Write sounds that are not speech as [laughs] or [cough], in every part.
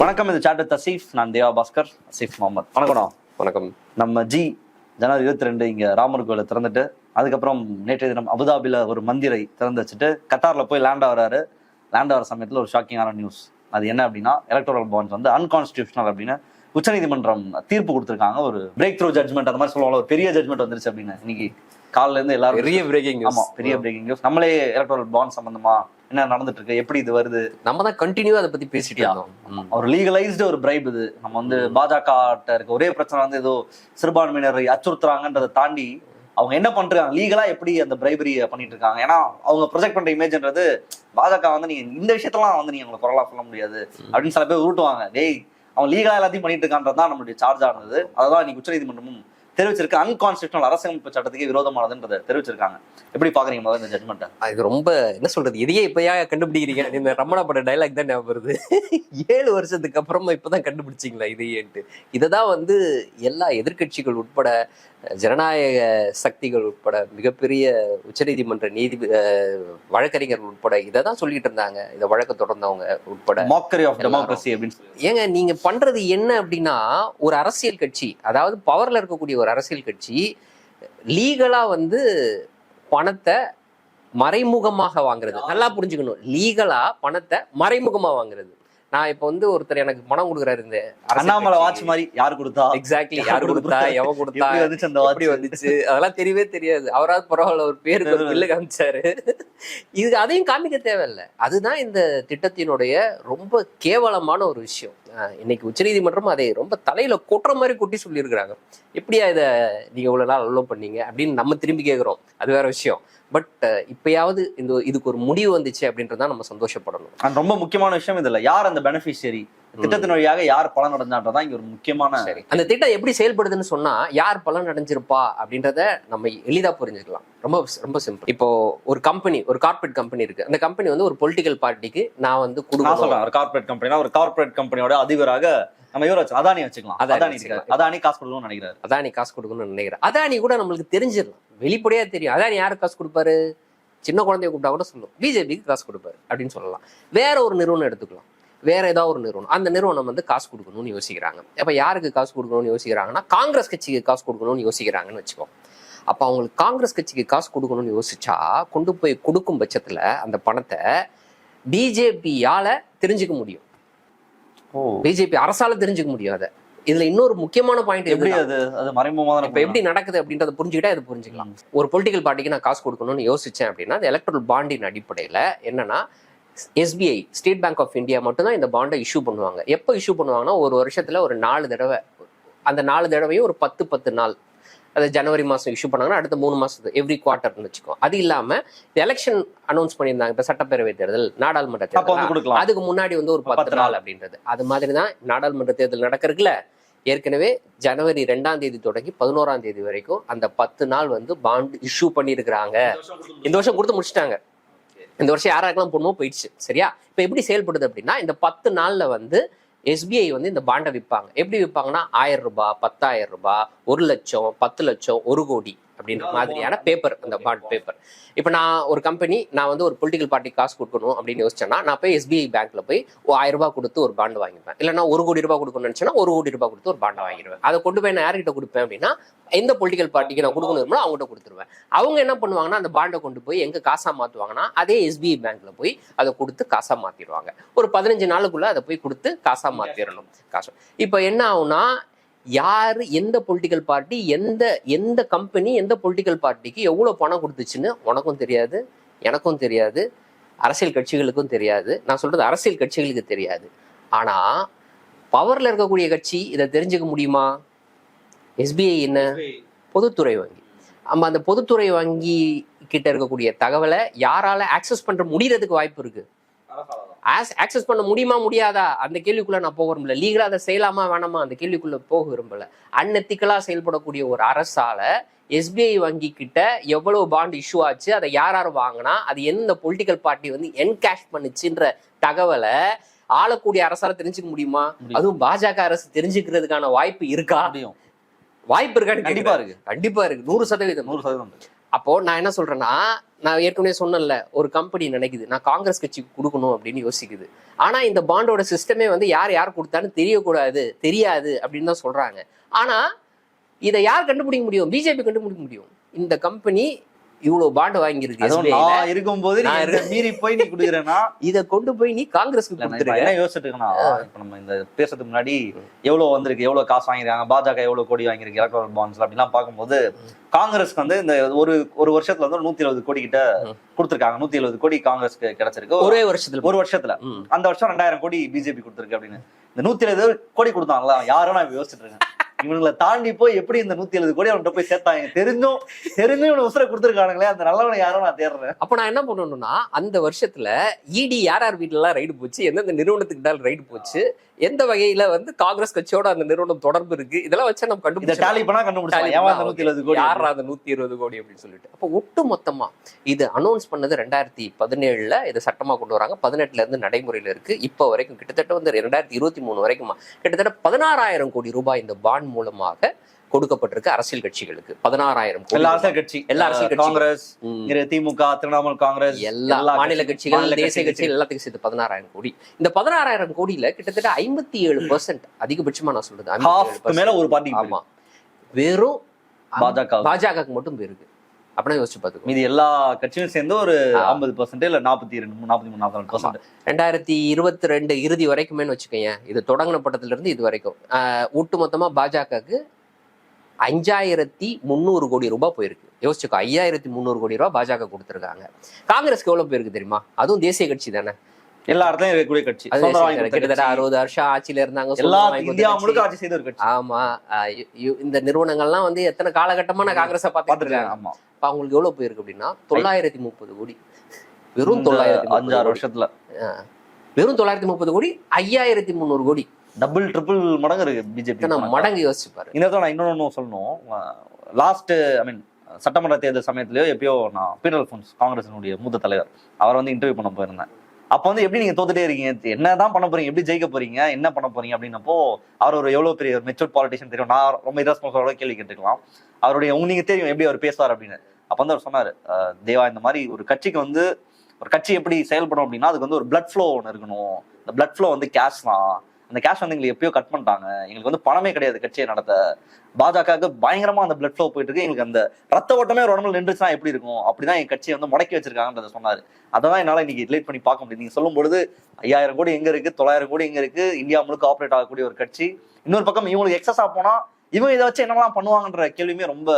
வணக்கம் இது சாட்டு தசீஃப். நான் தேவா பாஸ்கர் அசீஃப் முகமது. வணக்கம் வணக்கம். நம்ம ஜி ஜனவரி இருபத்தி ரெண்டு இங்க ராமர் கோயிலை திறந்துட்டு அதுக்கப்புறம் நேற்றைய தினம் அபுதாபில ஒரு மந்திரை திறந்து வச்சுட்டு கத்தார்ல போய் லேண்ட் ஆகுறாரு லேண்ட் ஆகிற சமயத்துல ஒரு ஷாக்கிங்கான நியூஸ் அது என்ன அப்படின்னா எலக்டோரல் பாண்ட்ஸ் வந்து அன்கான்ஸ்டியூஷனல் அப்படின்னு உச்சநீதிமன்றம் தீர்ப்பு கொடுத்துருக்காங்க. ஒரு பிரேக் த்ரூ ஜட்மெண்ட் அந்த மாதிரி சொல்லுவாங்க ஒரு பெரிய ஜட்மெண்ட் வந்துருச்சு அப்படின்னு. இன்னைக்கு காலைல இருந்து எல்லாரும் பெரிய பிரேக்கிங் ஆமா பெரிய பிரேக்கிங் நியூஸ் நம்மளே எலக்டோரல் பாண்ட் சம்பந்தமா என்ன நடந்துட்டு இருக்கு எப்படி இது வருது? நம்ம தான் கண்டினியூ அதை பத்தி பேசிட்டு இருந்தோம். ஒரு லீகலைஸ்டு ஒரு பிரைப் இது. நம்ம வந்து பாஜக இருக்க ஒரே பிரச்சனை வந்து ஏதோ சிறுபான்மையினரை அச்சுறுத்துறாங்கன்றதை தாண்டி அவங்க என்ன பண்றாங்க? லீகலா எப்படி அந்த பிரைபரி பண்ணிட்டு இருக்காங்க? ஏன்னா அவங்க ப்ரொஜெக்ட் பண்ற இமேஜ்ன்றது பாஜக வந்து நீங்க இந்த விஷயத்தெல்லாம் வந்து நீங்க உங்களை குரலா சொல்ல முடியாது. அப்படின்னு சில பேர் உருட்டுவாங்க. டேய் அவன் லீகலா எல்லாத்தையும் பண்ணிட்டு இருக்கான்றது தான் நம்மளுடைய சார்ஜ் ஆனது அதான் இன்னைக்கு உச்சநீதிமன்றமும் தெரிவிச்சிருக்கு. அன்கான்ஸ்டியூஷனல் அரசியலமைப்பு சட்டத்துக்கு விரோதமானதுன்றதை தெரிவிச்சிருக்காங்க. எப்படி பாக்குறீங்க முதல்ல இந்த ஜட்மெண்ட்டை அது ரொம்ப என்ன சொல்றது இதையே இப்பயா கண்டுபிடிக்கிறீங்க. இந்த ரமணா பட டைலாக் தான் ஞாபகம் வருது. ஏழு வருஷத்துக்கு அப்புறமா இப்பதான் கண்டுபிடிச்சிங்களா இதையேன்ட்டு. இதை தான் வந்து எல்லா எதிர்க்கட்சிகள் உட்பட ஜனநாயக சக்திகள் உட்பட மிகப்பெரிய உச்சநீதிமன்ற நீதி அஹ், வழக்கறிஞர்கள் உட்பட இதை தான் சொல்லிட்டு இருந்தாங்க. இந்த வழக்கு தொடர்ந்தவங்க உட்பட. மாக்கரி ஆஃப் டெமோக்ரஸி அப்படின்னு சொல்லி. ஏங்க நீங்க பண்றது என்ன அப்படின்னா ஒரு அரசியல் கட்சி அதாவது பவர்ல இருக்கக்கூடிய ஒரு அரசியல் கட்சி லீகலா வந்து பணத்தை மறைமுகமாக வாங்குறது. நல்லா புரிஞ்சுக்கணும். லீகலா பணத்தை மறைமுகமா வாங்குறது. நான் இப்ப வந்து ஒருத்தர் எனக்கு பணம் கொடுக்குறாரு இந்த அண்ணாமலை வாட்ச் மாதிரி யாரு கொடுத்தா? எக்ஸாக்ட்லி யார் கொடுத்தா? எவன் கொடுத்தா? வந்துச்சு அந்த வாட்ச் வந்துச்சு? அதெல்லாம் தெரியவே தெரியாது. அவராவது பரவாயில்ல ஒரு பேருக்கு ஒரு பில்லு காமிச்சாரு. இது அதையும் காமிக்க தேவையில்ல. அதுதான் இந்த திட்டத்தினுடைய ரொம்ப கேவலமான ஒரு விஷயம். இன்னைக்கு உச்சநீதிமன்றம் அதை ரொம்ப தலையில கொட்டுற மாதிரி கொட்டி சொல்லியிருக்கிறாங்க. எப்படியா இதை நீங்க இவ்வளவு நாள் அலோவ் பண்ணீங்க அப்படின்னு நம்ம திரும்பி கேட்குறோம் அது வேற விஷயம். பட் இப்பயாவது இந்த இதுக்கு ஒரு முடிவு வந்துச்சு அப்படின்றதான் நம்ம சந்தோஷப்படணும். ரொம்ப முக்கியமான விஷயம் இதுல. யார் அந்த பெனிஃபிஷியரி திட்டத்தின் வழியாக யார் பலன் அடைஞ்சான்றதான் இங்க ஒரு முக்கியமான சரி. அந்த திட்டம் எப்படி செயல்படுதுன்னு சொன்னா யார் பலன் அடைஞ்சிருப்பா அப்படின்றத நம்ம எளிதா புரிஞ்சுக்கலாம். ரொம்ப ரொம்ப சிம்பிள் இப்போ ஒரு கம்பெனி ஒரு கார்ப்பரேட் கம்பெனி இருக்கு. அந்த கம்பெனி வந்து ஒரு பொலிட்டிக்கல் பார்ட்டிக்கு நான் வந்து நான் கொடுக்கணும் சொல்றேன் ஒரு கார்ப்பரேட் கம்பெனினா ஒரு கார்ப்பரேட் கம்பெனியோட அதிபராக நம்ம இவர் வச்சு அதானி வச்சுக்கலாம். அதானி அதானி காசு கொடுக்கணும்னு நினைக்கிறாரு. அதானி காசு கொடுக்கணும்னு நினைக்கிறேன் அதானி கூட நம்மளுக்கு தெரிஞ்சிடலாம். வெளிப்படையா தெரியும். அதானி யாருக்கு காசு கொடுப்பாரு? சின்ன குழந்தைய கூப்பிட்டா கூட சொல்லும். பிஜேபிக்கு காசு கொடுப்பாரு அப்படின்னு சொல்லலாம். வேற ஒரு நிறுவனம் எடுத்துக்கலாம். வேற ஏதாவது ஒரு நிறுவனம். அந்த நிறுவனம் வந்து காசு கொடுக்கணும்னு யோசிக்கிறாங்க. அப்ப யாருக்கு காசு கொடுக்கணும்னு யோசிக்கிறாங்கன்னா காங்கிரஸ் கட்சிக்கு காசு கொடுக்கணும்னு யோசிக்கிறாங்கன்னு வச்சுக்கோ. அப்ப அவங்களுக்கு காங்கிரஸ் கட்சிக்கு காசு கொடுக்கணும்னு யோசிச்சா கொண்டு போய் கொடுக்கும் பட்சத்துல அந்த பணத்தை பிஜேபியால தெரிஞ்சுக்க முடியும். பிஜேபி அரசால தெரிஞ்சுக்க முடியும் அதை. இதுல இன்னொரு முக்கியமான பாயிண்ட் எப்படி அது அது மறைமுகமா தானே இப்ப எப்படி நடக்குது அப்படின்றத புரிஞ்சுக்கிட்டா இது புரிஞ்சுக்கலாம். ஒரு பொலிட்டிக்கல் பார்ட்டிக்கு நான் காசு கொடுக்கணும்னு யோசிச்சேன் அப்படின்னா அந்த எலக்ட்ரல் பாண்டின் அடிப்படையில என்னன்னா SBI state bank of India மட்டும் தான் இந்த பாண்டை இஷ்யூ பண்ணுவாங்க. எப்போ இஷ்யூ பண்ணுவாங்கன்னா ஒரு வருஷத்துல ஒரு நாலு தடவை. அந்த நாலு தடவையும் ஒரு பத்து பத்து நாள். அது ஜனவரி மாசம் இஷ்யூ பண்ணாங்கன்னா அடுத்த மூணு மாசத்துக்கு எவ்ரி குவார்டர்னு வச்சுக்கோ. அது இல்லாம எலெக்ஷன் அனௌன்ஸ் பண்ணியிருந்தாங்க இப்ப சட்டப்பேரவை தேர்தல் நாடாளுமன்ற தேர்தல்? அதுக்கு முன்னாடி வந்து ஒரு பத்து நாள். அப்படின்றது. அது மாதிரி தான் நாடாளுமன்ற தேர்தல் நடக்கிறதுல ஏற்கனவே ஜனவரி ரெண்டாம் தேதி தொடங்கி பதினோராம் தேதி வரைக்கும் அந்த பத்து நாள் வந்து பாண்ட் இஷ்யூ பண்ணியிருக்கிறாங்க. இந்த வருஷம் கொடுத்து முடிச்சிட்டாங்க. இந்த வருஷம் யாராருக்கெல்லாம் போடணுமோ போயிடுச்சு சரியா? இப்போ எப்படி செயல்படுது அப்படின்னா இந்த பத்து நாளில் வந்து எஸ்பிஐ வந்து இந்த பாண்டை விற்பாங்க. எப்படி விற்பாங்கன்னா ஆயிரம் ரூபாய் பத்தாயிரம் ரூபாய் ஒரு லட்சம் பத்து லட்சம் ஒரு கோடி. அப்படின்ற மாதிரியான பேப்பர் அந்த பாண்ட் பேப்பர் இப்போ நான் ஒரு கம்பெனி நான் வந்து ஒரு பொலிட்டிக்கல் பார்ட்டி காசு கொடுக்கணும் அப்படின்னு யோசிச்சேன்னா நான் போய் எஸ்பிஐ பேங்க்ல போய் ஆயிரம் ரூபாய் கொடுத்து ஒரு பாண்டு வாங்கிப்பேன் இல்லைன்னா ஒரு கோடி ரூபாய் கொடுக்கணும்னு நினச்சேன்னா ஒரு கோடி ரூபாய் கொடுத்து ஒரு பாண்டை வாங்கிடுவேன். அதை கொண்டு போய் நான் யார்கிட்ட கொடுப்பேன் அப்படின்னா எந்த பொலிட்டிக்கல் பார்ட்டிக்கு நான் கொடுக்கணும் அவங்ககிட்ட கொடுத்துருவேன். அவங்க என்ன பண்ணுவாங்கன்னா அந்த பாண்டை கொண்டு போய் எங்க காசா மாத்துவாங்கன்னா அதே எஸ்பிஐ பேங்க்ல போய் அதை கொடுத்து காசா மாத்திடுவாங்க. ஒரு பதினஞ்சு நாளுக்குள்ள அதை போய் கொடுத்து காசா மாத்திடணும் காசு. இப்போ என்ன ஆகும்னா யாரு எந்த பொலிட்டிக்கல் பார்ட்டி எந்த எந்த கம்பெனி எந்த பொலிட்டிக்கல் பார்ட்டிக்கு எவ்வளவு பணம் கொடுத்துச்சுன்னு உனக்கும் தெரியாது எனக்கும் தெரியாது அரசியல் கட்சிகளுக்கும் தெரியாது. நான் சொல்றது அரசியல் கட்சிகளுக்கு தெரியாது. ஆனா பவர்ல இருக்கக்கூடிய கட்சி இதை தெரிஞ்சுக்க முடியுமா? எஸ்பிஐ என்ன? பொதுத்துறை வங்கி. நம்ம அந்த பொதுத்துறை வங்கி கிட்ட இருக்கக்கூடிய தகவலை யாரால ஆக்சஸ் பண்ற முடியறதுக்கு வாய்ப்பு இருக்கு. ஆக்சஸ் பண்ண முடியுமா முடியாதா? அந்த கேள்விக்குள்ள நான் போக விரும்பல. லீகலா அதை செய்யலாமா வேணாமா? அந்த கேள்விக்குள்ள போக விரும்பல. அன்எத்திக்கலா செயல்படக்கூடிய ஒரு அரசால எஸ்பிஐ வங்கி கிட்ட எவ்வளவு பாண்ட் இஷ்யூ ஆச்சு அதை யார் யார் வாங்கினா அது எந்த பொலிட்டிக்கல் பார்ட்டி வந்து என்கேஷ் பண்ணுச்சுன்ற தகவலை ஆளக்கூடிய அரசால தெரிஞ்சுக்க முடியுமா. அதுவும் பாஜக அரசு தெரிஞ்சுக்கிறதுக்கான வாய்ப்பு இருக்கா? வாய்ப்பு இருக்கான்னு கண்டிப்பா இருக்கு. கண்டிப்பா இருக்கு. நூறு சதவீதம். நூறு சதவீதம். அப்போ நான் என்ன சொல்றேன்னா நான் ஏற்கனவே சொன்னேன்ல ஒரு கம்பெனி நினைக்குது. நான் காங்கிரஸ் கட்சிக்கு கொடுக்கணும் அப்படின்னு யோசிக்குது. ஆனா இந்த பாண்டோட சிஸ்டமே வந்து யார் யார் கொடுத்தான்னு தெரியக்கூடாது தெரியாது அப்படின்னு தான் சொல்றாங்க. ஆனா இதை யார் கண்டுபிடிக்க முடியும்? பிஜேபி கண்டுபிடிக்க முடியும். இந்த கம்பெனி இவ்வளவு பாண்டு வாங்கியிருக்கு. நான் இருக்கும்போது மீறி போய் நீ குடுக்குறேன்னா? [laughs] இதை கொண்டு போய் நீ என்ன யோசிச்சுட்டு இப்ப நம்ம இந்த பேசுறதுக்கு முன்னாடி எவ்வளவு வந்திருக்கு எவ்வளவு காசு வாங்கிருக்காங்க பாஜக எவ்வளவு கோடி வாங்கியிருக்கு எலக்ட்ரல் பாண்ட்ஸ் அப்படிலாம் பார்க்கும்போது காங்கிரஸ்க்கு வந்து இந்த ஒரு ஒரு வருஷத்துல வந்து நூத்தி எழுபது கோடி கிட்ட. கொடுத்திருக்காங்க. நூத்தி எழுபது கோடி காங்கிரஸ்க்கு கிடைச்சிருக்கு. ஒரு- வருஷத்துல. ஒரு வருஷத்துல. அந்த வருஷம் ரெண்டாயிரம் கோடி பிஜேபி கொடுத்திருக்கு அப்படின்னு. இந்த நூத்தி எழுபது கோடி கொடுத்தாங்களா? யாரும் நான் யோசிச்சுட்டு இருக்கேன். இவங்களை தாண்டி போய் எப்படி இந்த நூத்தி எழுபது கோடி அவன்கிட்ட போய் சேர்த்தாங்க? தெரிஞ்சும் தெரிஞ்சும் இவனை உசுர கொடுத்துருக்கானுங்களே அந்த நல்லவனை யாரோ நான் தேடுறேன். அப்ப நான் என்ன பண்ணணும்னா அந்த வருஷத்துல இடி யார் யார் வீட்டுல எல்லாம் ரைடு போச்சு எந்தெந்த நிறுவனத்துக்கு ரைடு போச்சு. எந்த வகையில வந்து காங்கிரஸ் கட்சியோட அந்த நிறுவனம் தொடர்பு இருக்கு? இதெல்லாம் வச்சு நம்ம கண்டுபிடிச்சா யாரா அந்த நூத்தி இருபது கோடி அப்படின்னு சொல்லிட்டு. அப்போ ஒட்டு மொத்தமா இது அனௌன்ஸ் பண்ணது ரெண்டாயிரத்தி பதினேழுல இது சட்டமா கொண்டு வராங்க. பதினெட்டுல இருந்து நடைமுறையில இருக்கு. இப்போ வரைக்கும் கிட்டத்தட்ட வந்து ரெண்டாயிரத்தி இருபத்தி மூணு வரைக்குமா? கிட்டத்தட்ட பதினாறாயிரம் கோடி ரூபாய் இந்த பாண்ட் மூலமாக கொடுக்கப்பட்டிருக்கு அரசியல் கட்சிகளுக்கு. பதினாறாயிரம் எல்லா அரசியல் கட்சி எல்லா அரசியல். காங்கிரஸ் திமுக திரிணாமுல் காங்கிரஸ் எல்லா மாநில கட்சி- கட்சிகள் தேசிய கட்சிகள். எல்லாத்துக்கும் சேர்த்து பதினாறாயிரம் கோடி. இந்த பதினாறாயிரம் கோடியில கிட்டத்தட்ட ஐம்பத்தி ஏழு பர்சன்ட் அதிகபட்சமா நான் சொல்றது 57% ஹாஃப்க்கு மேல ஒரு பார்ட்டி ஆமா. வெறும் பாஜக பாஜகவுக்கு. மட்டும் போயிருக்கு. அப்படின்னா யோசிச்சு பாத்துக்கோ மீதி எல்லா கட்சியும் சேர்ந்து ஒரு. ஐம்பது பர்சன்ட் இல்ல நாற்பத்தி ரெண்டு நாற்பத்தி மூணு நாற்பத்தி பர்சன்ட் ரெண்டாயிரத்தி இருபத்தி ரெண்டு இறுதி வரைக்குமே வச்சுக்கோங்க இது தொடங்கின பட்டத்துல இருந்து இது வரைக்கும். ஒட்டு மொத்தமா பாஜகவுக்கு அஞ்சாயிரத்தி முந்நூறு கோடி ரூபாய் போயிருக்கு. யோசிச்சுக்கோ ஐயாயிரத்தி முந்நூறு கோடி ரூபாய் பாஜக கொடுத்துருக்காங்க. காங்கிரஸ்க்கு எவ்வளவு போயிருக்கு தெரியுமா? அதுவும் தேசிய கட்சி தானே. எல்லா இடத்துலயும் இருக்கக்கூடிய கட்சி. கிட்டத்தட்ட. அறுபது வருஷம் ஆட்சியில இருந்தாங்க எல்லா இந்தியா. முழுக்க ஆட்சி செய்த ஒரு கட்சி. ஆமா இந்த நிறுவனங்கள்லாம் வந்து எத்தனை காலகட்டமா நான் காங்கிரஸை பார்த்துட்டு பாத்துருக்கேன் ஆமா. இப்ப அவங்களுக்கு எவ்வளவு போயிருக்கு அப்படின்னா தொள்ளாயிரத்தி முப்பது கோடி. வெறும் தொள்ளாயிரத்தி அஞ்சாறு வருஷத்துல. வெறும் தொள்ளாயிரத்தி முப்பது கோடி ஐயாயிரத்தி முந்நூறு கோடி. டபுள் ட்ரிபிள் மடங்கு இருக்கு பிஜேபி மடங்கு யோசிச்சு பாரு. இந்த நான் இன்னொன்னு சொல்லணும். லாஸ்ட் ஐ மீன் சட்டமன்ற தேர்தல் சமயத்திலயோ எப்பயோ நான் பீட்டர் ஃபோன்ஸ் காங்கிரசினுடைய மூத்த தலைவர் அவர் வந்து இன்டர்வியூ பண்ண போயிருந்தேன். அப்போ வந்து எப்படி நீங்க தோத்துட்டே இருக்கீங்க? என்னதான் பண்ண போறீங்க? எப்படி ஜெயிக்க போறீங்க? என்ன பண்ண போறீங்க? அப்படின்னப்போ அவர் ஒரு எவ்வளவு பெரிய ஒரு மெச்சூர் பாலிட்டிஷியன் தெரியும். நான் ரொம்ப இரஸ்பான்சிபிளோட கேள்வி கேட்டுக்கலாம். அவருடைய உங்களுக்கு தெரியும் எப்படி அவர் பேசுவார் அப்படின்னு. அப்ப வந்து அவர் சொன்னாரு "அஹ், தேவா இந்த மாதிரி ஒரு கட்சிக்கு வந்து ஒரு கட்சி எப்படி செயல்படும் அப்படின்னா அதுக்கு வந்து ஒரு பிளட் ஃப்ளோ ஒன்று இருக்கணும். இந்த பிளட் ஃப்ளோ வந்து கேஷ் தான். அந்த கேஷ் வந்து எங்களுக்கு எப்பயோ கட் பண்ணிட்டாங்க. எங்களுக்கு வந்து பணமே கிடையாது. கட்சியை நடத்த. பாஜகவுக்கு பயங்கரமா அந்த பிளட் ஃப்ளோ போயிட்டு இருக்கு. எங்களுக்கு அந்த ரத்த ஓட்டமே ஒரு உடம்புல நின்றுச்சுன்னா எப்படி இருக்கும்? அப்படிதான் என் கட்சியை வந்து முடக்கி வச்சிருக்காங்கன்றத சொன்னாரு. அதான் என்னால இன்னைக்கு ரிலேட் பண்ணி பார்க்க முடியும் நீங்க சொல்லும் பொழுது ஐயாயிரம் கோடி எங்க இருக்கு? தொள்ளாயிரம் கோடி எங்க இருக்கு? இந்தியா முழுக்க ஆப்ரேட் ஆகக்கூடிய ஒரு கட்சி. இன்னொரு பக்கம் இவங்களுக்கு எக்ஸஸா போனா இவங்க இதை வச்சு என்னெல்லாம் பண்ணுவாங்கன்ற கேள்வியுமே ரொம்ப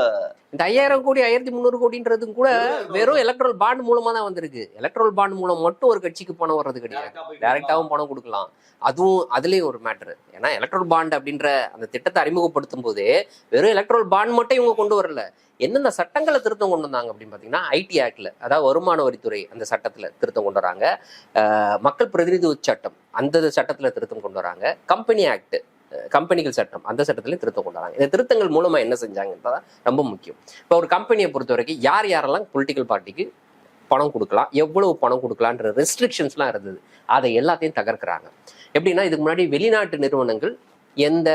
இந்த ஐயாயிரம் கோடி ஆயிரத்தி முந்நூறு கோடின்றதும் கூட வெறும் எலக்ட்ரல் பாண்ட் மூலமா தான் வந்திருக்கு. எலக்ட்ரல் பாண்ட் மூலம் மட்டும் ஒரு கட்சிக்கு பணம் வர்றது கிடையாது. டைரக்டாவும் பணம் கொடுக்கலாம். அதுவும் அதுலயும் ஒரு மேட்ரு ஏன்னா எலக்ட்ரல் பாண்ட் அப்படின்ற அந்த திட்டத்தை அறிமுகப்படுத்தும் போதே வெறும் எலக்ட்ரல் பாண்ட் மட்டும் இவங்க கொண்டு வரல. எந்தெந்த சட்டங்களை திருத்தம் கொண்டு வந்தாங்க அப்படின்னு பாத்தீங்கன்னா ஐடி ஆக்ட்ல அதாவது வருமான வரித்துறை அந்த சட்டத்துல திருத்தம் கொண்டு வராங்க. மக்கள் பிரதிநிதி சட்டம் அந்த சட்டத்துல திருத்தம் கொண்டு வராங்க. கம்பெனி ஆக்ட் கம்பெனிகள் சட்டம் அந்த சட்டத்திலையும் திருத்தம் கொண்டு இந்த திருத்தங்கள் மூலமாக என்ன செஞ்சாங்கன்றதான் ரொம்ப முக்கியம். இப்போ ஒரு கம்பெனியை பொறுத்த வரைக்கும் யார் யாரெல்லாம் பொலிட்டிக்கல் பார்ட்டிக்கு பணம் கொடுக்கலாம் எவ்வளவு பணம் கொடுக்கலான்ற ரெஸ்ட்ரிக்ஷன்ஸ்லாம் இருந்தது. அதை எல்லாத்தையும் தகர்க்கிறாங்க. எப்படின்னா இதுக்கு முன்னாடி வெளிநாட்டு நிறுவனங்கள் எந்த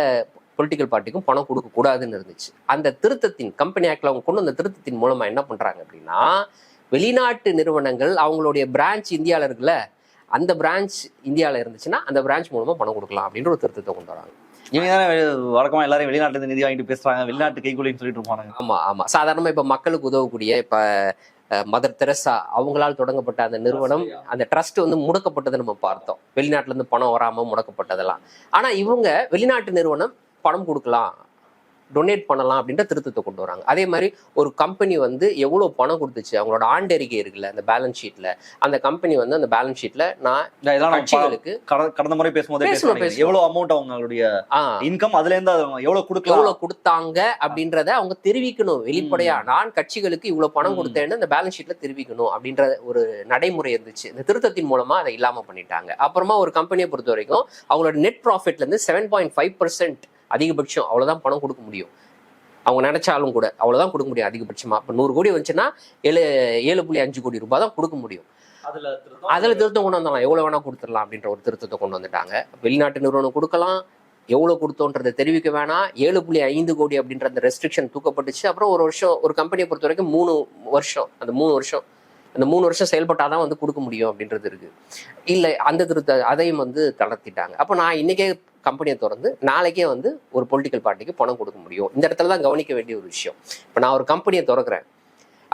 பொலிட்டிக்கல் பார்ட்டிக்கும் பணம் கொடுக்க கூடாதுன்னு இருந்துச்சு. அந்த திருத்தத்தின் கம்பெனி ஆக்டில் அவங்க கொண்டு வந்த திருத்தத்தின் மூலமா என்ன பண்றாங்க அப்படின்னா வெளிநாட்டு நிறுவனங்கள் அவங்களுடைய பிரான்ச் இந்தியாவில் இருக்குல்ல அந்த பிரான்ச் இந்தியாவில் இருந்துச்சுன்னா அந்த பிரான்ச் மூலமா பணம் கொடுக்கலாம் அப்படின்ற ஒரு திருத்தத்தை கொண்டு வராங்க. இவங்க தானே வழக்கமா எல்லாரும் வெளிநாட்டுல நிதி வாங்கிட்டு பேசுறாங்க. வெளிநாட்டு கைகூலின்னு சொல்லிட்டு இருப்பாங்க ஆமா ஆமா. சாதாரணமா இப்ப மக்களுக்கு உதவக்கூடிய இப்ப மதர் தெரசா அவங்களால் தொடங்கப்பட்ட அந்த நிறுவனம் அந்த ட்ரஸ்ட் வந்து முடக்கப்பட்டதை நம்ம பார்த்தோம். வெளிநாட்டுல இருந்து பணம் வராம முடக்கப்பட்டதெல்லாம். ஆனா இவங்க வெளிநாட்டு நிறுவனம் பணம் கொடுக்கலாம். டொனேட் பண்ணலாம் அப்படின்ற திருத்தத்தை கொண்டு வராங்க. அதே மாதிரி ஒரு கம்பெனி வந்து எவ்வளவு பணம் கொடுத்துச்சு அவங்களோட ஆண்டறிக்கை இருக்குல்ல அந்த பேலன்ஸ் ஷீட்ல அந்த கம்பெனி வந்து அந்த பேலன்ஸ் ஷீட்ல நான் கட்சிகளுக்கு கடந்த- முறை பேசும்போதே பேசணும். எவ்வளவு அமௌண்ட் அவங்களுடைய இன்கம் அதுல இருந்து அவங்க எவ்வளவு கொடுக்கலாம்? எவ்வளவு கொடுத்தாங்க அப்படின்றத அவங்க தெரிவிக்கணும். வெளிப்படையா நான் கட்சிகளுக்கு இவ்வளவு பணம். கொடுத்தேன்னு இந்த பேலன்ஸ் ஷீட்ல தெரிவிக்கணும் அப்படின்ற ஒரு நடைமுறை இருந்துச்சு. இந்த திருத்தத்தின் மூலமா அதை இல்லாம பண்ணிட்டாங்க. அப்புறமா ஒரு கம்பெனியை பொறுத்த வரைக்கும் அவங்களோட நெட் ப்ராஃபிட்ல இருந்து செவன் பாயிண்ட் ஃபைவ் பர்சன்ட் அதிகபட்சம் அவ்வளவுதான் பணம் கொடுக்க முடியும். அவங்க நினைச்சாலும் கூட அவ்வளவுதான் கொடுக்க முடியும் அதிகபட்சமா. இப்ப நூறு கோடி வந்துச்சுன்னா ஏழு ஏழு புள்ளி அஞ்சு கோடி ரூபாய் தான் கொடுக்க முடியும். அதுல திருத்தம் கொண்டு வந்தாலும் எவ்வளவு வேணா கொடுத்துடலாம் அப்படின்ற ஒரு திருத்தத்தை கொண்டு வந்துட்டாங்க. வெளிநாட்டு நிறுவனம் கொடுக்கலாம். எவ்வளவு கொடுத்தோன்றதை தெரிவிக்க வேணாம். ஏழு புள்ளி ஐந்து கோடி அப்படின்ற அந்த ரெஸ்ட்ரிக்ஷன் தூக்கப்பட்டுச்சு. அப்புறம் ஒரு வருஷம் ஒரு கம்பெனியை பொறுத்த வரைக்கும் மூணு வருஷம் அந்த மூணு வருஷம் அந்த மூணு வருஷம் செயல்பட்டாதான் வந்து கொடுக்க முடியும் அப்படின்றது இருக்கு. இல்லை அந்த திருத்த அதையும் வந்து தளர்த்திட்டாங்க. அப்போ நான் இன்னைக்கே கம்பெனியை திறந்து நாளைக்கே வந்து ஒரு பொலிட்டிக்கல் பார்ட்டிக்கு பணம் கொடுக்க முடியும். இந்த இடத்துல தான் கவனிக்க வேண்டிய ஒரு விஷயம். இப்போ நான் ஒரு கம்பெனியை திறக்கிறேன்.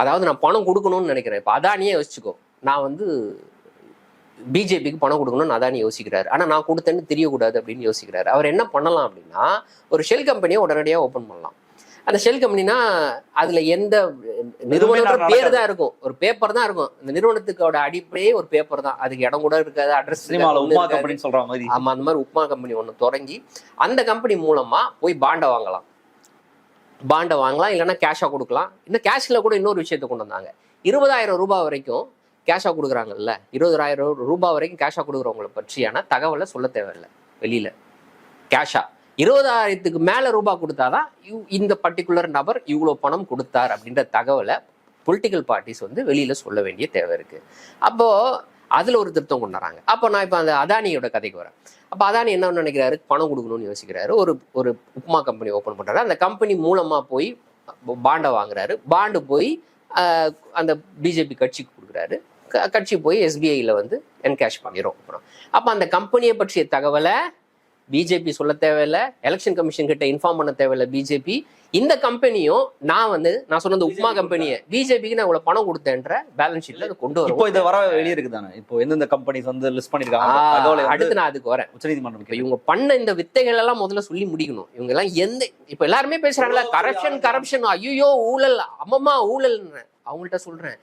அதாவது நான் பணம் கொடுக்கணும்னு நினைக்கிறேன். இப்போ அதானியே யோசிச்சுக்கோ. நான் வந்து பிஜேபிக்கு பணம் கொடுக்கணும்னு அதானி யோசிக்கிறாரு. ஆனால் நான் கொடுத்தேன்னு தெரியக்கூடாது அப்படின்னு யோசிக்கிறாரு. அவர் என்ன பண்ணலாம் அப்படின்னா ஒரு ஷெல் கம்பெனியை உடனடியாக ஓப்பன் பண்ணலாம். அந்த ஷெல் கம்பெனினா அதுல எந்த நடக்காது. பேர் தான் இருக்கும். ஒரு பேப்பர் தான் இருக்கும். இந்த நிறுவனத்துக்கோட அடிப்படையே ஒரு பேப்பர் தான். அதுக்கு இடம் கூட இருக்காது அட்ரஸ் உமா கம்பெனின்னு சொல்ற மாதிரி. ஆமா அந்த மாதிரி உப்மா கம்பெனி ஒன்று தொடங்கி அந்த கம்பெனி மூலமா போய் பாண்டை வாங்கலாம். பாண்டை வாங்கலாம் இல்லைன்னா கேஷாக கொடுக்கலாம். இந்த கேஷில் கூட இன்னொரு விஷயத்தை கொண்டு வந்தாங்க. இருபதாயிரம் ரூபாய் வரைக்கும் கேஷாக கொடுக்குறாங்கல்ல. இருபதாயிரம் ரூபாய் வரைக்கும் கேஷாக கொடுக்குறவங்களை பற்றியான தகவலை சொல்ல தேவையில்லை. வெளியில. கேஷா இருபதாயிரத்துக்கு மேலே ரூபாய் கொடுத்தாதான் இவ்- இந்த பர்டிகுலர் நபர் இவ்வளோ பணம் கொடுத்தார் அப்படின்ற தகவலை பொலிட்டிக்கல் பார்ட்டிஸ் வந்து வெளியில் சொல்ல வேண்டிய தேவை இருக்குது அப்போது அதில் ஒரு திருத்தம் கொண்டு வராங்க. அப்போ நான் இப்போ அந்த அதானியோட கதைக்கு வரேன். அப்போ அதானி என்ன நினைக்கிறாரு? பணம் கொடுக்கணும்னு யோசிக்கிறாரு. ஒரு ஒரு உப்புமா கம்பெனி ஓப்பன் பண்ணுறாரு அந்த கம்பெனி மூலமாக போய் பாண்டை வாங்குறாரு. பாண்டு போய் அந்த பிஜேபி கட்சிக்கு கொடுக்குறாரு. க- கட்சி போய் எஸ்பிஐயில் வந்து என்கேஷ் பண்ணிடும் அப்புறம் அப்போ அந்த கம்பெனியை பற்றிய தகவலை பிஜேபி சொல்ல தேவையில்லை எலெக்ஷன் கமிஷன் கிட்ட இன்ஃபார்ம் பண்ண தேவையில்லை பிஜேபி இந்த கம்பெனியும் நான் வந்து நான் சொன்னது உப்மா கம்பெனியை பிஜேபிக்கு நான் இவ்வளவு பணம் கொடுத்தேன்ற பேலன்ஸ் ஷீட்ல கொண்டு இப்போ வரும் இது வர வெளியே இருக்குதானே? இப்போ எந்தெந்த கம்பெனிஸ் வந்து லிஸ்ட் பண்ணிருக்காங்க? அடுத்து நான் அதுக்கு வரேன். உச்சநீதிமன்றம் இப்ப இவங்க பண்ண இந்த வித்தைகள் எல்லாம் முதல்ல சொல்லி முடிக்கணும். இவங்க எல்லாம் எந்த இப்ப எல்லாருமே பேசுறாங்களா கரப்ஷன் கரப்ஷன் ஐயோ ஊழல் அம்மம்மா ஊழல் அவங்கள்ட்ட சொல்றேன்.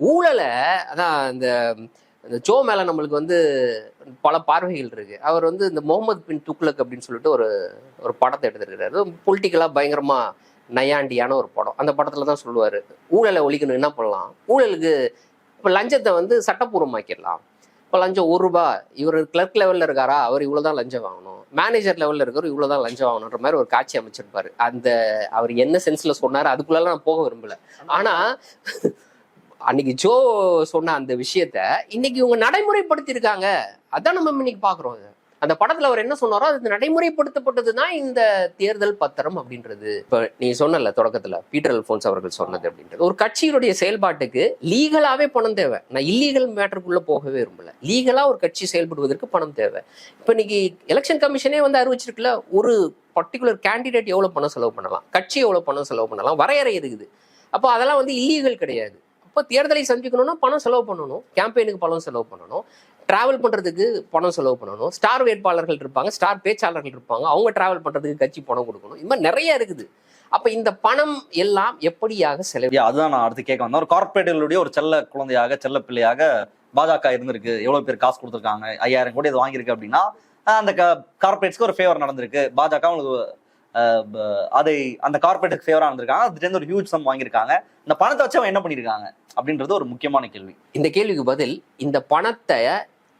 ஊழலை அதான் இந்த இந்த ஜோ மேல நம்மளுக்கு வந்து பல பார்வைகள் இருக்கு. அவர் வந்து இந்த முகமது பின் துக்லக் அப்படின்னு சொல்லிட்டு ஒரு ஒரு படத்தை எடுத்திருக்கிறாரு. பொலிட்டிக்கலா பயங்கரமா நையாண்டியான ஒரு படம். அந்த படத்துல தான் சொல்லுவாரு ஊழலை ஒழிக்கணும் என்ன பண்ணலாம்? ஊழலுக்கு இப்போ லஞ்சத்தை வந்து சட்டப்பூர்வமாக்கிடலாம். இப்போ லஞ்சம் ஒரு ரூபா இவர் கிளர்க் லெவலில் இருக்காரா? அவர் இவ்வளோ தான் லஞ்சம் வாங்கணும். மேனேஜர் லெவலில் இருக்கிறவர் இவ்வளோ தான் லஞ்சம் வாங்கணுன்ற மாதிரி ஒரு காட்சி அமைச்சிருப்பார். அந்த அவர் என்ன சென்ஸில் சொன்னார் அதுக்குள்ளெல்லாம் நான் போக விரும்பல. ஆனால் அன்னைக்கு ஜோ சொன்ன அந்த விஷயத்த இன்னைக்கு இவங்க நடைமுறைப்படுத்தியிருக்காங்க. அதான் நம்ம இன்னைக்கு பார்க்குறோம். அந்த படத்துல அவர் என்ன சொன்னாரோ அது நடைமுறைப்படுத்தப்பட்டது தான் இந்த தேர்தல் பத்திரம் அப்படின்றது. இப்ப நீ சொன்னல தொடக்கத்துல பீட்டர் அல்போன்ஸ் அவர்கள் சொன்னது அப்படின்றது. ஒரு கட்சியினுடைய செயல்பாட்டுக்கு லீகலாவே பணம் தேவை. நான் இல்லீகல் மேட்டருக்குள்ள போகவே விரும்பல. லீகலா ஒரு கட்சி செயல்படுவதற்கு பணம் தேவை. இப்ப இன்னைக்கு எலெக்ஷன் கமிஷனே வந்து அறிவிச்சிருக்குல்ல ஒரு பர்டிகுலர் கேண்டிடேட் எவ்வளவு பணம் செலவு பண்ணலாம்? கட்சி எவ்வளவு பணம் செலவு பண்ணலாம்? வரையறை இருக்குது அப்போ அதெல்லாம் வந்து இல்லீகல் கிடையாது. அப்போ தேர்தலை சந்திக்கணும்னா பணம் செலவு பண்ணணும். கேம்பெயினுக்கு பணம் செலவு பண்ணணும். டிராவல் பண்ணுறதுக்கு பணம் செலவு பண்ணணும். ஸ்டார் வேட்பாளர்கள் இருப்பாங்க. ஸ்டார் பேச்சாளர்கள் இருப்பாங்க. அவங்க டிராவல் பண்ணுறதுக்கு கட்சி பணம் கொடுக்கணும். இது மாதிரி நிறைய இருக்குது. அப்போ இந்த பணம் எல்லாம் எப்படியாக செலவு அதுதான் நான் அடுத்து கேட்க வந்தேன். ஒரு கார்பரேட்டுகளுடைய ஒரு செல்ல குழந்தையாக செல்ல பிள்ளையாக பாஜக இருந்திருக்கு. எவ்வளோ பேர் காசு கொடுத்துருக்காங்க. ஐயாயிரம் கோடி இது வாங்கியிருக்கு அப்படின்னா அந்த கார்பரேட்ஸ்க்கு ஒரு ஃபேவர் நடந்திருக்கு. பாஜக அவங்களுக்கு அதை அந்த கார்பரேட்டுக்கு ஃபேவராக இருந்திருக்காங்க அதுலேருந்து ஒரு ஹியூஜ் சம் வாங்கியிருக்காங்க. இந்த பணத்தை வச்சு அவன் என்ன பண்ணியிருக்காங்க? அப்படின்றது ஒரு முக்கியமான கேள்வி. இந்த கேள்விக்கு பதில் இந்த பணத்தை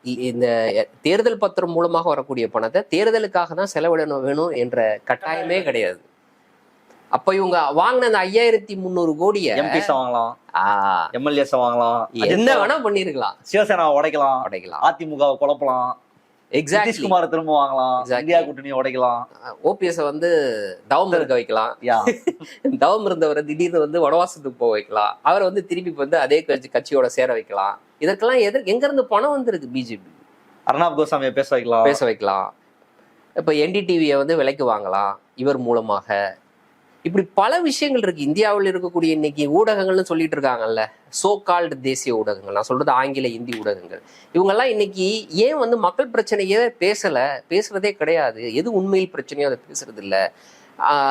இந்த தேர்தல் பத்திரம் மூலமாக வரக்கூடிய பணத்தை தேர்தலுக்காக தான் செலவிடணும் வேணும் என்ற கட்டாயமே கிடையாது. அப்ப இவங்க வாங்கின அந்த ஐயாயிரத்தி முந்நூறு கோடிய எம்பிஸ் வாங்கலாம். எம்எல்ஏஸ் வாங்கலாம். என்ன வேணா பண்ணிருக்கலாம். சிவசேனாவை உடைக்கலாம். உடைக்கலாம். அதிமுகவை குழப்பலாம். நிதிஷ்குமார் திரும்ப வாங்கலாம். இந்தியா கூட்டணியை உடைக்கலாம். ஓபிஎஸ் வந்து தவம் இருக்க வைக்கலாம். யா. [laughs] தவம் இருந்தவரை திடீர்னு வந்து வனவாசத்துக்கு போக வைக்கலாம். அவரை வந்து திருப்பி வந்து அதே கட்சி கட்சியோட சேர வைக்கலாம். இதற்கெல்லாம் எது எங்க இருந்து பணம் வந்திருக்கு பிஜேபி அர்ணாப் கோசாமியை பேச வைக்கலாம். பேச வைக்கலாம். இப்ப என்டிடிவியை வந்து விலைக்கு வாங்கலாம். இவர் மூலமாக. இப்படி பல விஷயங்கள் இருக்கு. இந்தியாவில் இருக்கக்கூடிய இன்னைக்கு ஊடகங்கள்னு சொல்லிட்டு இருக்காங்கல்ல. சோ கால்டு தேசிய ஊடகங்கள். நான் சொல்றது ஆங்கில இந்தி ஊடகங்கள். இவங்கெல்லாம் இன்னைக்கு ஏன் வந்து மக்கள் பிரச்சனையே பேசல? பேசுறதே கிடையாது. எது உண்மையில் பிரச்சனையோ அதை பேசுறது இல்லை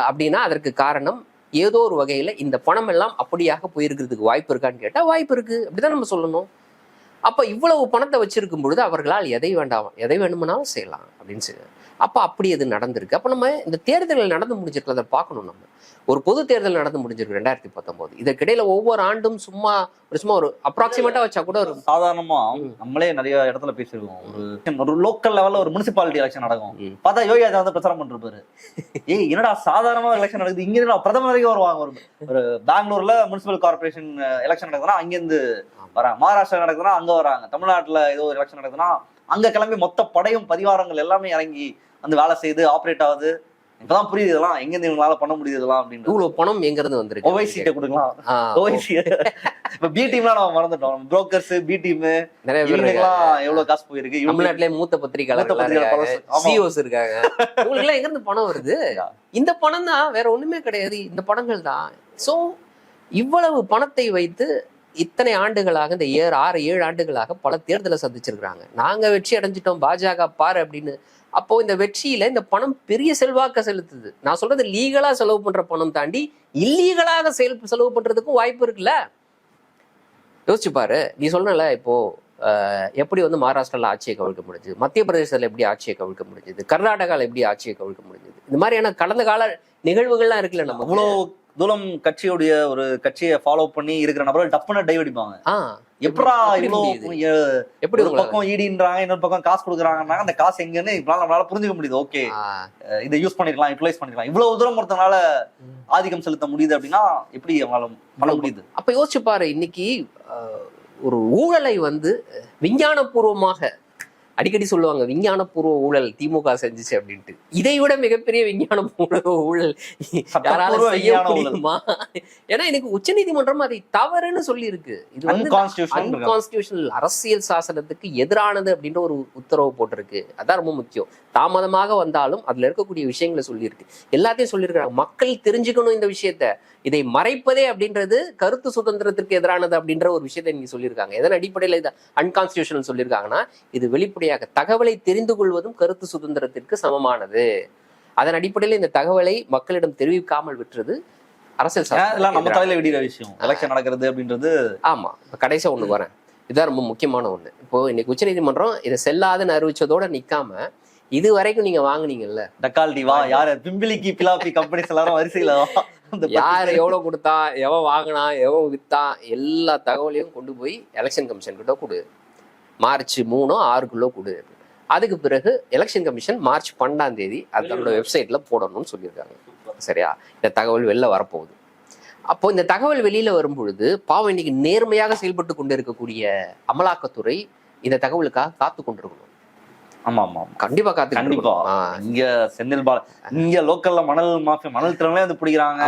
அப்படின்னா அதற்கு காரணம் ஏதோ ஒரு வகையில இந்த பணம் எல்லாம் அப்படியாக போயிருக்கிறதுக்கு வாய்ப்பு இருக்கான்னு கேட்டா வாய்ப்பு இருக்கு. அப்படிதான் நம்ம சொல்லணும். அப்ப இவ்வளவு பணத்தை வச்சிருக்கும் பொழுது அவர்களால் எதை வேண்டாம்? எதை வேணுமானாலும் செய்யலாம் அப்படின்னு சொல்லி அப்ப அப்படி அது நடந்திருக்கு. அப்ப நம்ம இந்த தேர்தல்கள் நடந்து முடிஞ்சிருக்கு அதை பார்க்கணும் நம்ம. ஒரு பொது தேர்தல் நடந்து முடிஞ்சிருக்கு ரெண்டாயிரத்தி பத்தொன்பது இதற்கிடையில ஒவ்வொரு ஆண்டும் சும்மா ஒரு சும்மா ஒரு அப்ராக்சிமேட்டா வச்சா கூட ஒரு சாதாரணமா. நம்மளே நிறைய இடத்துல பேசிருக்கோம் ஒரு ஒரு லோக்கல் லெவல்ல ஒரு முனிசிபாலிட்டி எலெக்ஷன் நடக்கும். பார்த்தா யோகி ஆதித்யா வந்து பிரச்சாரம் பண்ணிருப்பாரு ஏய் என்னடா சாதாரணமா எலெக்ஷன் நடக்குது. இங்க இருந்து பிரதமர் வரைக்கும் வருவாங்க. ஒரு ஒரு பெங்களூர்ல முனிசிபல் கார்பரேஷன் எலெக்ஷன் நடக்குதுன்னா அங்க இருந்து வராங்க. மகாராஷ்டிரா நடக்குதுன்னா அங்க வராங்க. தமிழ்நாட்டுல ஏதோ ஒரு எலெக்ஷன் நடக்குதுன்னா அங்க கிளம்பி மொத்த படையும் பரிவாரங்கள் எல்லாமே இறங்கி வந்து வேலை செய்யுது ஆப்ரேட் ஆகுது. இப்பதான் புரியுது இதெல்லாம் எங்க இருந்து இவங்களால பண்ண முடியுது இதெல்லாம் அப்படின்னு. இவ்வளவு பணம் எங்க இருந்து வந்திருக்கு ஓவைசிட்ட கொடுக்கலாம்? ஓவைசி [laughs] இப்ப பி டீம்லாம் நம்ம மறந்துட்டோம். புரோக்கர்ஸ் பி டீம் நிறைய. எவ்வளவு காசு போயிருக்கு? தமிழ்நாட்டிலே மூத்த பத்திரிகையாளர். சிஓஸ் இருக்காங்க [laughs] இவங்களுக்கு எல்லாம் எங்க இருந்து பணம் வருது? இந்த பணம் தான் வேற ஒண்ணுமே கிடையாது. இந்த பணங்கள் தான். சோ இவ்வளவு பணத்தை வைத்து இத்தனை ஆண்டுகளாக இந்த ஏழு ஆறு ஏழு ஆண்டுகளாக பல தேர்தலை சந்திச்சிருக்கிறாங்க. நாங்க வெற்றி அடைஞ்சிட்டோம். பாஜக பாரு அப்படின்னு அப்போ இந்த வெற்றியில இந்த பணம் பெரிய செல்வாக்க செலுத்துது. நான் சொல்றது லீகலா செலவு பண்ற பணம் தாண்டி இல்லீகலாக செயல் செலவு பண்றதுக்கும் வாய்ப்பு இருக்குல்ல? யோசிச்சு பாரு. நீ சொன்னல இப்போ எப்படி வந்து மகாராஷ்டிராவில் ஆட்சியை கவிழ்க்க முடிஞ்சது? மத்திய பிரதேசத்துல எப்படி ஆட்சியை கவிழ்க்க முடிஞ்சது? கர்நாடகால எப்படி ஆட்சியை கவிழ்க்க முடிஞ்சது? இந்த மாதிரியான கடந்த கால நிகழ்வுகள்லாம் இருக்குல்ல நம்ம அவ்வளவு தூரம் கட்சியுடைய ஒரு கட்சியை ஃபாலோ பண்ணி இருக்கிற நபர்கள் டப்புன்னு டைவ் அடிப்பாங்க. எப்படா? எ- எப்படி ஒரு பக்கம் ஈடின்றாங்க இன்னொரு பக்கம் காசு கொடுக்குறாங்கன்னா அந்த காசு எங்கன்னு இப்பலாம் நம்மளால புரிஞ்சுக்க முடியுது. ஓகே. இதை யூஸ் பண்ணிருக்கலாம் யூட்டிலைஸ் பண்ணிருக்கலாம் இவ்வளவு தூரம் ஒருத்தனால ஆதிக்கம் செலுத்த முடியுது அப்படின்னா எப்படி அவங்களால பண்ண முடியுது? அப்ப யோசிச்சு பாரு இன்னைக்கு ஒரு ஊழலை வந்து விஞ்ஞானபூர்வமாக அடிக்கடி சொல்லுவாங்க விஞ்ஞானபூர்வ ஊழல் திமுக செஞ்சுச்சு அப்படின்ட்டு. இதை விட மிகப்பெரிய விஞ்ஞானபூர்வ ஊழல் யாரால செய்ய. முடியுமா? ஏன்னா எனக்கு உச்சநீதிமன்றம் அதை தவறுன்னு சொல்லி இருக்கு இது வந்து. அன்கான்ஸ்டியூஷனல் அரசியல் சாசனத்துக்கு எதிரானது அப்படின்ற ஒரு உத்தரவு போட்டிருக்கு. அதான் ரொம்ப முக்கியம். தாமதமாக வந்தாலும் அதுல இருக்கக்கூடிய விஷயங்களை சொல்லியிருக்கு. எல்லாத்தையும் சொல்லியிருக்காங்க மக்கள் தெரிஞ்சுக்கணும் இந்த விஷயத்த. இதை மறைப்பதே அப்படின்றது கருத்து சுதந்திரத்திற்கு எதிரானது அப்படின்ற ஒரு விஷயத்தை நீங்க சொல்லியிருக்காங்க. எதன் அடிப்படையில் இதை அன்கான்ஸ்டியூஷனல் சொல்லியிருக்காங்கன்னா இது வெளிப்படையாக தகவலை தெரிந்து கொள்வதும் கருத்து சுதந்திரத்திற்கு சமமானது. அதன் அடிப்படையில் இந்த தகவலை மக்களிடம் தெரிவிக்காமல் விட்டுறது அரசியல் இதெல்லாம் நம்ம தலையில விடிகிற விஷயம்? எலெக்ஷன் நடக்கிறது அப்படின்றது ஆமா. இப்ப கடைசியா ஒண்ணு வரேன். இதான் ரொம்ப முக்கியமான ஒண்ணு. இப்போ இன்னைக்கு உச்சநீதிமன்றம் இதை செல்லாதுன்னு அறிவிச்சதோட நிக்காம இது வரைக்கும் நீங்க வாங்குனீங்கல்ல. டக்கால்டி வா யாரு? பிம்பிலிக்கு பிலாப்பி கம்பெனிஸ் எல்லாரும் வரிசையில யார் எவ்வளவு கொடுத்தா எவன் வாங்கினா எவன் வித்தான் எல்லா தகவலையும் கொண்டு போய் எலெக்ஷன் கமிஷன் கிட்ட கொடு. மார்ச் மூணோ ஆறுக்குள்ள கொடு. அதுக்கு பிறகு எலெக்ஷன் கமிஷன் மார்ச் பன்னெண்டாம் தேதி அது தன்னோட வெப்சைட்ல போடணும்னு சொல்லியிருக்காங்க. சரியா? இந்த தகவல் வெளில வரப்போகுது. அப்போ இந்த தகவல் வெளியில வரும் பொழுது பாவம் இன்னைக்கு நேர்மையாக செயல்பட்டு கொண்டு இருக்கக்கூடிய அமலாக்கத்துறை இந்த தகவலுக்காக காத்து கொண்டிருக்கணும். ஆமா ஆமா. கண்டிப்பா. காத்து கண்டிப்பா இங்க செந்தில் பால இங்க லோக்கல்ல மணல் மாஃபியா மணல் திறமையே வந்து பிடிக்கிறாங்க.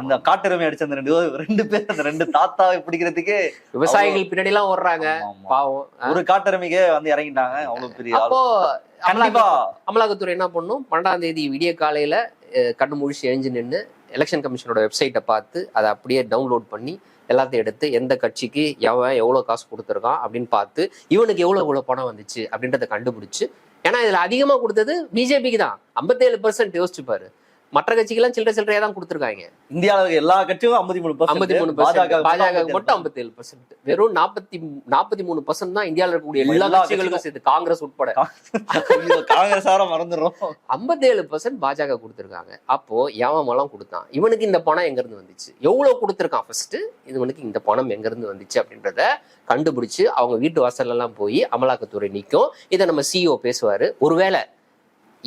அந்த காட்டெருமை அடிச்ச அந்த ரெண்டு ரெண்டு பேர் அந்த ரெண்டு தாத்தாவை பிடிக்கிறதுக்கே விவசாயிகள் பின்னாடி எல்லாம் ஓடுறாங்க. பாவம். ஒரு காட்டெருமைக்கே வந்து இறங்கிட்டாங்க. அவ்வளவு பெரிய. அப்போ கண்டிப்பா. அமலாக்கத்துறை என்ன பண்ணும்? பன்னெண்டாம் தேதி விடிய காலையில கண்ணு முழிச்சு எழுஞ்சு நின்று எலெக்ஷன் கமிஷனோட வெப்சைட்டை பார்த்து அதை அப்படியே டவுன்லோட் பண்ணி எல்லாத்தையும் எடுத்து எந்த கட்சிக்கு எவன் எவ்வளோ காசு கொடுத்துருக்கான் அப்படின்னு பார்த்து இவனுக்கு எவ்வளோ எவ்வளோ பணம் வந்துச்சு அப்படின்றத கண்டுபிடிச்சு ஏன்னா இதுல அதிகமாக கொடுத்தது பிஜேபிக்கு தான். ஐம்பத்தேழு பர்சன்ட் யோசிச்சுப்பாரு மற்ற கட்சிக்கெல்லாம் சில்லறை சில்லறையா தான் கொடுத்துருக்காங்க. இருக்க எல்லா கட்சியும் ஐம்பத்தி மூணு ஐம்பத்தி மூணு பாஜக பாஜக மட்டும் ஐம்பத்தேழு பர்சன்ட் வெறும் நாற்பத்தி நாற்பத்தி மூணு பர்சன்ட் தான் இந்தியாவில் இருக்கக்கூடிய எல்லா கட்சிகளுக்கும் சேர்த்து காங்கிரஸ் உட்பட. காங்கிரஸ் ஆர மறந்துடுறோம். ஐம்பத்தேழு பர்சன்ட் பாஜக கொடுத்துருக்காங்க. அப்போ எவன் கொடுத்தான். இவனுக்கு இந்த பணம் எங்க இருந்து வந்துச்சு? எவ்வளவு கொடுத்துருக்கான் ஃபர்ஸ்ட் இவனுக்கு இந்த பணம் எங்க இருந்து வந்துச்சு அப்படின்றத கண்டுபிடிச்சு அவங்க வீட்டு வாசல்ல எல்லாம் போய் அமலாக்கத்துறை நிற்கும் இதை நம்ம சிஓ பேசுவாரு. ஒருவேளை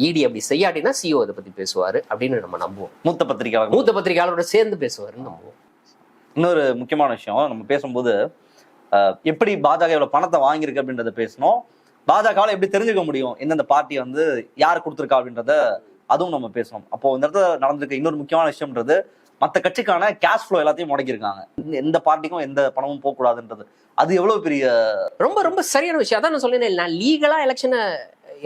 இடி அப்படி செய்யாட்டினா சிஓ இதை பத்தி பேசுவாரு அப்படின்னு நம்ம நம்புவோம். மூத்த பத்திரிகையாளர். மூத்த பத்திரிகையாளரோட சேர்ந்து பேசுவாருன்னு நம்புவோம். இன்னொரு முக்கியமான விஷயம் நம்ம பேசும்போது எப்படி பாஜக இவ்வளவு பணத்தை வாங்கியிருக்கு அப்படின்றத பேசணும். பாஜகவால எப்படி தெரிஞ்சுக்க முடியும் எந்தெந்த பார்ட்டி வந்து யார் கொடுத்துருக்கா அப்படின்றத அதுவும் நம்ம பேசணும். அப்போ இந்த இடத்துல நடந்திருக்க இன்னொரு முக்கியமான விஷயம்ன்றது மற்ற கட்சிக்கான கேஷ் ஃப்ளோ எல்லாத்தையும் முடக்கியிருக்காங்க. எந்த பார்ட்டிக்கும் எந்த பணமும் போகக்கூடாதுன்றது. அது எவ்வளவு பெரிய ரொம்ப ரொம்ப சரியான விஷயம். அதான் நான் சொல்லேன் நான் லீகலா எலெக்ஷனை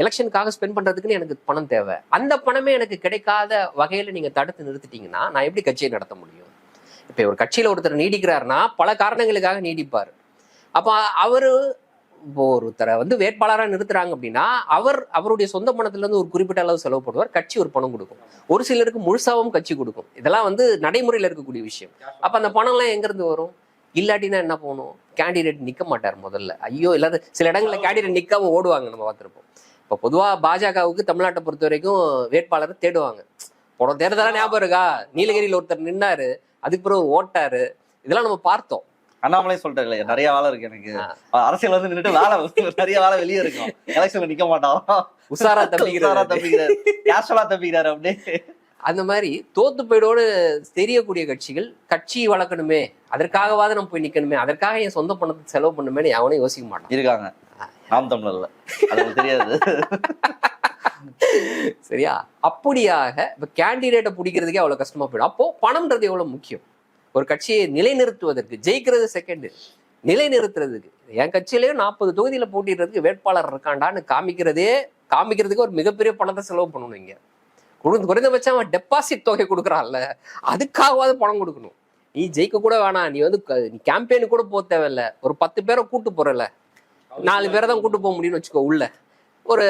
எலெக்ஷனுக்காக ஸ்பெண்ட் பண்றதுக்குன்னு எனக்கு பணம் தேவை. அந்த பணமே எனக்கு கிடைக்காத வகையில நீங்க தடுத்து நிறுத்திட்டீங்கன்னா நான் எப்படி கட்சியை நடத்த முடியும்? இப்ப ஒரு கட்சியில ஒருத்தர் நீடிக்கிறாருன்னா பல காரணங்களுக்காக நீடிப்பார். அப்ப அவரு இப்போ ஒருத்தரை வந்து வேட்பாளராக நிறுத்துறாங்க அப்படின்னா அவர் அவருடைய சொந்த பணத்துல இருந்து ஒரு குறிப்பிட்ட அளவு செலவு பண்ணுவார் கட்சி ஒரு பணம் கொடுக்கும். ஒரு சிலருக்கு முழுசாவும் கட்சி கொடுக்கும். இதெல்லாம் வந்து நடைமுறையில் இருக்கக்கூடிய விஷயம். அப்ப அந்த பணம்லாம் எங்க இருந்து வரும்? இல்லாட்டினா என்ன போகணும்? கேண்டிடேட் நிக்க மாட்டார் முதல்ல. ஐயோ இல்லாத சில இடங்களில் கேண்டிடேட் நிக்காம ஓடுவாங்க நம்ம பார்த்துருப்போம். இப்போ பொதுவா பாஜகவுக்கு தமிழ்நாட்டை பொறுத்த வரைக்கும் வேட்பாளரை தேடுவாங்க. போன தேர்தலாம் ஞாபகம் இருக்கா? நீலகிரியில் ஒருத்தர் நின்னாரு அதுக்கு பிறகு ஓட்டாரு. இதெல்லாம் நம்ம பார்த்தோம். அண்ணாமலை சொல்லிட்டாரு இல்லையா நிறைய வேலை இருக்கு எனக்கு. அரசியல் வந்து நின்னுட்டு வேலை நிறைய வேலை வெளியே இருக்கும். எலெக்ஷன்ல நிக்க மாட்டான். உஷாரா தப்பிக்கிறாரு. தப்பிக்கிறாரு. கேஷுவலா தப்பிக்கிறாரு அப்படியே. அந்த மாதிரி தோத்து போயிடோடு தெரியக்கூடிய கட்சிகள் கட்சி வளர்க்கணுமே அதற்காகவாவது நம்ம போய் நிக்கணுமே அதற்காக என் சொந்த பணத்தை செலவு பண்ணுமேன்னு எவனும் யோசிக்க மாட்டான் இருக்காங்க. நாம் தமிழர்ல அது தெரியாது. சரியா? அப்படியாக இப்ப கேண்டிடேட்டை பிடிக்கிறதுக்கே அவ்வளவு கஷ்டமா போயிடும். அப்போ பணம்ன்றது எவ்வளவு முக்கியம்? ஒரு கட்சியை நிலைநிறுத்துவதற்கு ஜெயிக்கிறது செகண்ட் நிலைநிறுத்துறதுக்கு. என் கட்சியிலேயும் நாற்பது தொகுதியில போட்டிடுறதுக்கு வேட்பாளர் இருக்காண்டான்னு காமிக்கிறதே காமிக்கிறதுக்கு ஒரு மிகப்பெரிய பணத்தை செலவு பண்ணணும் இங்க. குறைந்த குறைந்தபட்சம் அவன் டெபாசிட் தொகை கொடுக்குறான்ல. அதுக்காகவாது பணம் கொடுக்கணும். நீ ஜெயிக்க கூட வேணாம். நீ வந்து நீ கேம்பெயின் கூட போக தேவையில்ல. ஒரு பத்து பேரை கூட்டு போறல நாலு பேரை தான் கூட்டு போக முடியும்னு வச்சுக்கோ உள்ள. ஒரு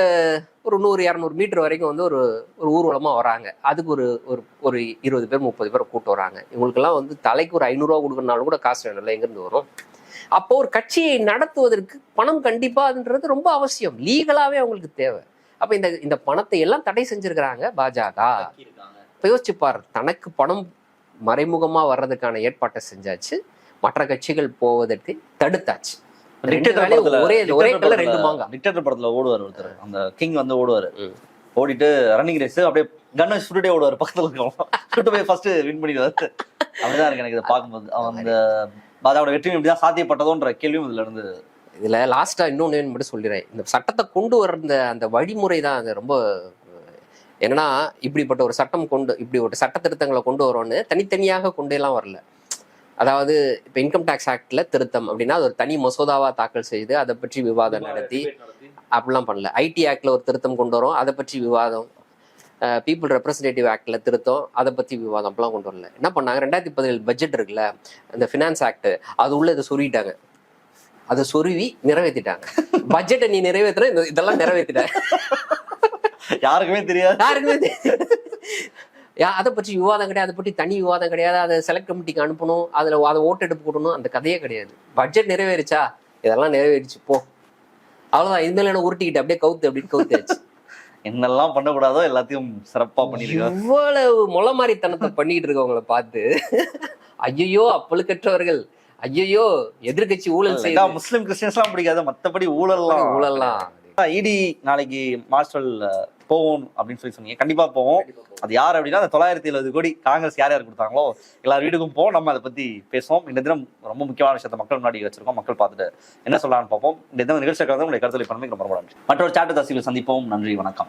ஒரு நூறு இரநூறு மீட்டர் வரைக்கும் வந்து ஒரு ஒரு ஊர்வலமாக வராங்க. அதுக்கு ஒரு ஒரு ஒரு இருபது பேர் முப்பது பேர் கூட்டு வராங்க. இவங்களுக்கெல்லாம் வந்து தலைக்கு ஒரு ஐநூறுரூவா கொடுக்கறனாலும் கூட காசு வேணும்ல எங்கேருந்து வரும்? அப்போ ஒரு கட்சியை நடத்துவதற்கு பணம் கண்டிப்பான்றது ரொம்ப அவசியம். லீகலாவே அவங்களுக்கு தேவை. அப்ப இந்த இந்த பணத்தை எல்லாம் தடை செஞ்சிருக்கிறாங்க பாஜக. இப்ப யோசிச்சு பாரு தனக்கு பணம் மறைமுகமா வர்றதுக்கான ஏற்பாட்டை செஞ்சாச்சு. மற்ற கட்சிகள் போவதற்கு தடுத்தாச்சு. ஒரே ரெண்டு படத்துல- மாங்கா டிக்டேட்டர் படத்துல ஓடுவார் ஒருத்தர். அந்த கிங் வந்து ஓடுவாரு. ஓடிட்டு ரன்னிங் ரேஸ் அப்படியே கண்ணை சுட்டுட்டே ஓடுவார் பக்கத்துல இருக்கவங்க சுட்டு போய் ஃபர்ஸ்ட் வின் பண்ணிடுவாரு. அப்படிதான் இருக்கு எனக்கு இதை பார்க்கும்போது. அவன் அந்த பாஜாவோட வெற்றி இப்படிதான் சாத்தியப்பட்டதோன்ற கேள்வியும் இதுல இருந்து இதுல லாஸ்டா இன்னொன்னு மட்டும் சொல்லிடுறேன். இந்த சட்டத்தை கொண்டு வர்ற அந்த வழிமுறை தான் அது ரொம்ப என்னன்னா இப்படிப்பட்ட ஒரு சட்டம் கொண்டு இப்படி ஒரு சட்ட திருத்தங்களை கொண்டு வரோன்னு தனித்தனியாக கொண்டு எல்லாம் வரல. அதாவது இப்போ இன்கம் டேக்ஸ் ஆக்ட்ல திருத்தம் அப்படின்னா அது ஒரு தனி மசோதாவா தாக்கல் செய்து அதை பற்றி விவாதம் நடத்தி அப்படிலாம் பண்ணல. ஐடி ஆக்ட்ல ஒரு திருத்தம் கொண்டு வரோம் அதை பற்றி விவாதம். பீப்புள் ரெப்ரசன்டேட்டிவ் ஆக்ட்ல திருத்தம் அதை பத்தி விவாதம் அப்படிலாம் கொண்டு வரல. என்ன பண்ணாங்க? ரெண்டாயிரத்தி பதினேழு பட்ஜெட் இருக்குல்ல அந்த ஃபினான்ஸ் ஆக்ட் அது உள்ள இதை சொருகிட்டாங்க. அதை சொருவி நிறைவேற்றிட்டாங்க பட்ஜெட்டை நீ நிறைவேற்றுற இந்த இதெல்லாம் நிறைவேற்றிட்டாங்க யாருக்குமே தெரியாது. யாருக்குமே தெரியாது. அதை பற்றி விவாதம் கிடையாது. அதை பற்றி தனி விவாதம் கிடையாது. அதை செலக்ட் கமிட்டிக்கு அனுப்பணும். அதில் அதை ஓட்டெடுப்பு கொடுக்கணும் அந்த கதையே கிடையாது. பட்ஜெட் நிறைவேறிச்சா? இதெல்லாம் நிறைவேறிச்சு. போ. அவ்வளோதான் இதுமாதிரி என்ன உருட்டிக்கிட்டு அப்படியே கவுத்து அப்படின்னு கவுத்தாச்சு. [laughs] என்னெல்லாம் பண்ணக்கூடாதோ எல்லாத்தையும் சிறப்பா பண்ணிருக்காரு இவ்வளவு முளமாரித்தனத்தை பண்ணிக்கிட்டு இருக்கவங்கள பார்த்து ஐயோ அப்பழுக்கற்றவர்கள். ஐயோ எதிர்க்கட்சி ஊழல் செய்யுது முஸ்லிம் கிறிஸ்டியன்ஸ் எல்லாம் பிடிக்காது. மத்தபடி ஊழல்லாம். ஊழல்லாம். இடி நாளைக்கு மார்ஷல் போவோம் அப்படின்னு சொல்லி சொன்னீங்க. கண்டிப்பா போவோம். அது யார் அப்படின்னா அந்த தொள்ளாயிரத்தி எழுபது கோடி காங்கிரஸ் யார் யார் கொடுத்தாங்களோ எல்லார் வீட்டுக்கும் போவோம். நம்ம அதை பத்தி பேசுவோம். இந்த தினம் ரொம்ப முக்கியமான விஷயத்தை மக்கள் முன்னாடி வச்சிருக்கோம். மக்கள் பார்த்துட்டு என்ன சொல்லலாம்னு பார்ப்போம். இந்த தினம் நிகழ்ச்சியை கலந்து உங்களுடைய கருத்துல பண்ணி ரொம்ப ரொம்ப நன்றி. மற்றொரு சாட்டு தசிகள் சந்திப்போம். நன்றி வணக்கம்.